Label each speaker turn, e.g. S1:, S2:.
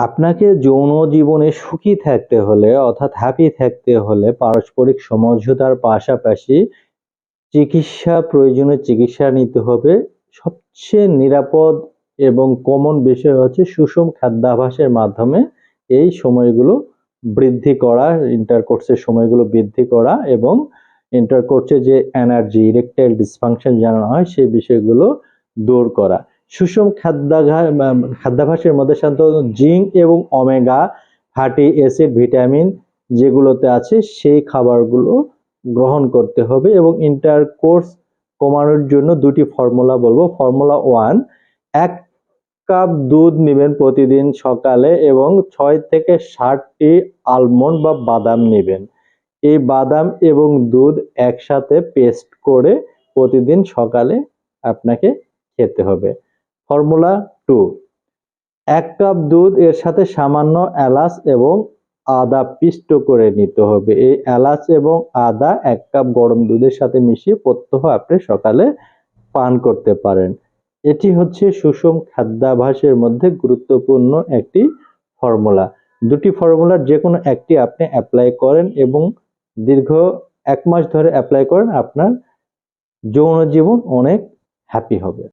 S1: আপনাকে যৌন জীবনে সুখী থাকতে হলে, অর্থাৎ হ্যাপি থাকতে হলে পারস্পরিক সমঝোতার পাশাপাশি চিকিৎসা প্রয়োজনে চিকিৎসা নিতে হবে। সবচেয়ে নিরাপদ এবং কমন বিষয় হচ্ছে সুষম খাদ্যাভাসের মাধ্যমে এই সময়গুলো বৃদ্ধি করা ইন্টারকোর্সের সময়গুলো বৃদ্ধি করা এবং ইন্টারকোর্সে যে এনার্জি ইরেকটাইল ডিসফাংশন জানানো হয়, সেই বিষয়গুলো দূর করা। সুষম খাদ্যাঘা খাদ্যাভ্যাসের মধ্যে সাধারণত জিঙ্ক এবং অমেগা ফ্যাটি অ্যাসিড, ভিটামিন যেগুলোতে আছে, সেই খাবারগুলো গ্রহণ করতে হবে এবং ইন্টারকোর্স কমানোর জন্য দুটি ফর্মুলা বলব। ফর্মুলা ওয়ান, এক কাপ দুধ নেবেন প্রতিদিন সকালে এবং ছয় থেকে ষাটটি আলমন্ড বা বাদাম নেবেন। এই বাদাম এবং দুধ একসাথে পেস্ট করে প্রতিদিন সকালে আপনাকে খেতে হবে। Formula two. এক কাপ দুধ এর সাথে সামান্য এলাচ এবং আদা পিষ্ট করে নিতে হবে। এই এলাচ এবং আদা এক কাপ গরম দুধের সাথে মিশিয়ে প্রত্যহ আপনি সকালে পান করতে পারেন। এটি হচ্ছে সুষম খাদ্যাভ্যাসের মধ্যে গুরুত্বপূর্ণ একটি ফর্মুলা। দুটি ফর্মুলার যে কোনো একটি আপনি অ্যাপ্লাই করেন এবং দীর্ঘ এক মাস ধরে অ্যাপ্লাই করেন, আপনার যৌন জীবন অনেক হ্যাপি হবে।